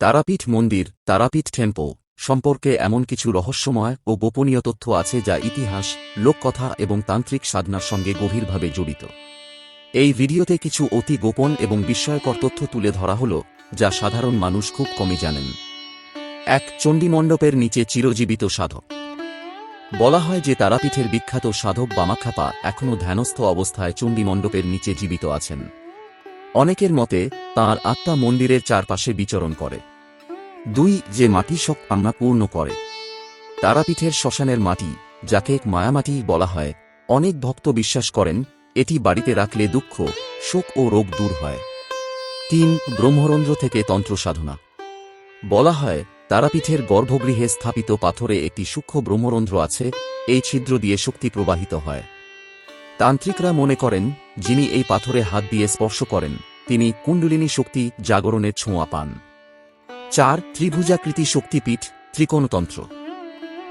তারাপীঠ মন্দির, তারাপীঠ টেম্পল সম্পর্কে এমন কিছু রহস্যময় ও গোপনীয় তথ্য আছে যা ইতিহাস, লোককথা এবং তান্ত্রিক সাধনার সঙ্গে গভীরভাবে জড়িত। এই ভিডিওতে কিছু অতি গোপন এবং বিস্ময়কর তথ্য তুলে ধরা হল, যা সাধারণ মানুষ খুব কমই জানেন। এক চণ্ডীমণ্ডপের নিচে চিরজীবিত সাধক। বলা হয় যে তারাপীঠের বিখ্যাত সাধক বামাখ্যাপা এখনও ধ্যানস্থ অবস্থায় চণ্ডীমণ্ডপের নিচে জীবিত আছেন। অনেকের মতে, তাঁর আত্মা মন্দিরের চারপাশে বিচরণ করে। দুই, যে মাটি শোক আমরা পূর্ণ করে। তারাপীঠের শ্মশানের মাটি, যাকে মায়ামাটি বলা হয়, অনেক ভক্ত বিশ্বাস করেন, এটি বাড়িতে রাখলে দুঃখ, শোক ও রোগ দূর হয়। তিন, ব্রহ্মরন্ধ্র থেকে তন্ত্র সাধনা। বলা হয়, তারাপীঠের গর্ভগৃহে স্থাপিত পাথরে একটি সূক্ষ্ম ব্রহ্মরন্ধ্র আছে, এই ছিদ্র দিয়ে শক্তি প্রবাহিত হয়। তান্ত্রিকরা মনে করেন যিনি এই পাথরে হাত দিয়ে স্পর্শ করেন, তিনি কুণ্ডলিনী শক্তি জাগরণের ছোঁয়া পান। চার, ত্রিভুজাকৃতি শক্তিপীঠ, ত্রিকোণতন্ত্র।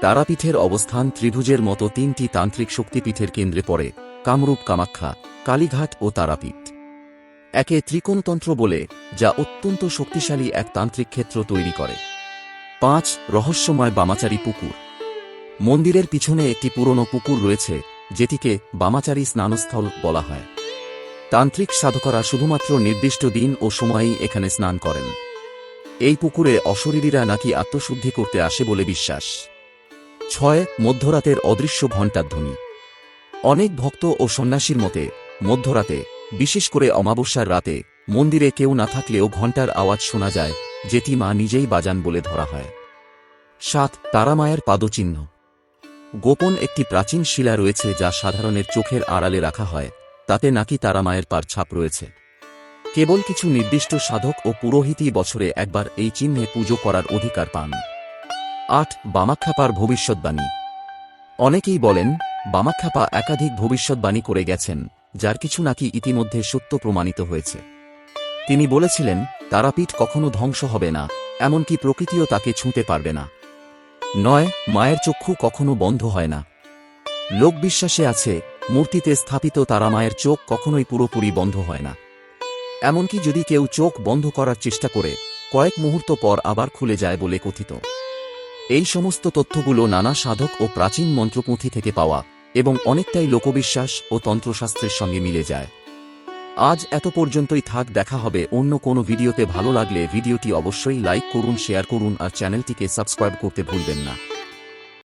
তারাপীঠের অবস্থান ত্রিভুজের মতো তিনটি তান্ত্রিক শক্তিপীঠের কেন্দ্রে পড়ে, কামরূপ, কামাখ্যা, কালীঘাট ও তারাপীঠ। একে ত্রিকোণতন্ত্র বলে, যা অত্যন্ত শক্তিশালী এক তান্ত্রিক ক্ষেত্র তৈরি করে। পাঁচ, রহস্যময় বামাচারী পুকুর। মন্দিরের পিছনে একটি পুরনো পুকুর রয়েছে, যেটিকে বামাচারী স্নানস্থল বলা হয়। তান্ত্রিক সাধকরা শুধুমাত্র নির্দিষ্ট দিন ও সময়েই এখানে স্নান করেন। এই পুকুরে অশরীরীরা নাকি আত্মশুদ্ধি করতে আসে বলে বিশ্বাস। ছয়, মধ্যরাতের অদৃশ্য ঘণ্টার ধ্বনি। অনেক ভক্ত ও সন্ন্যাসীর মতে, মধ্যরাতে, বিশেষ করে অমাবস্যার রাতে, মন্দিরে কেউ না থাকলেও ঘণ্টার আওয়াজ শোনা যায়, যেটি মা নিজেই বাজান বলে ধরা হয়। সাত, তারামায়ের পাদচিহ্ন। গোপন একটি প্রাচীন শিলা রয়েছে যা সাধারণের চোখের আড়ালে রাখা হয় তাতে নাকি তারা মায়ের পার ছাপ রয়েছে। কেবল কিছু নির্দিষ্ট সাধক ও পুরোহিতই বছরে একবার এই চিহ্নে পুজো করার অধিকার পান। আট, বামাখ্যাপার ভবিষ্যৎবাণী। অনেকেই বলেন, বামাখ্যাপা একাধিক ভবিষ্যৎবাণী করে গেছেন, যার কিছু নাকি ইতিমধ্যে সত্য প্রমাণিত হয়েছে। তিনি বলেছিলেন, তারাপীঠ কখনো ধ্বংস হবে না, এমনকি প্রকৃতিও তাকে ছুঁতে পারবে না। নয়, মায়ের চক্ষু কখনো বন্ধ হয় না। লোকবিশ্বাসে আছে মূর্তিতে স্থাপিত তারা মায়ের চোখ কখনোই পুরোপুরি বন্ধ হয় না। এমনকি যদি কেউ চোখ বন্ধ করার চেষ্টা করে, কয়েক মুহূর্ত পর আবার খুলে যায় বলে কথিত। এই সমস্ত তথ্যগুলো নানা সাধক ও প্রাচীন মন্ত্রপুঁথি থেকে পাওয়া এবং অনেকটাই লোকবিশ্বাস ও তন্ত্রশাস্ত্রের সঙ্গে মিলে যায়। আজ এত পর্যন্তই থাক, দেখা হবে অন্য কোনো ভিডিওতে। ভালো লাগলে ভিডিওটি অবশ্যই লাইক করুন, শেয়ার করুন আর চ্যানেলটিকে সাবস্ক্রাইব করতে ভুলবেন না।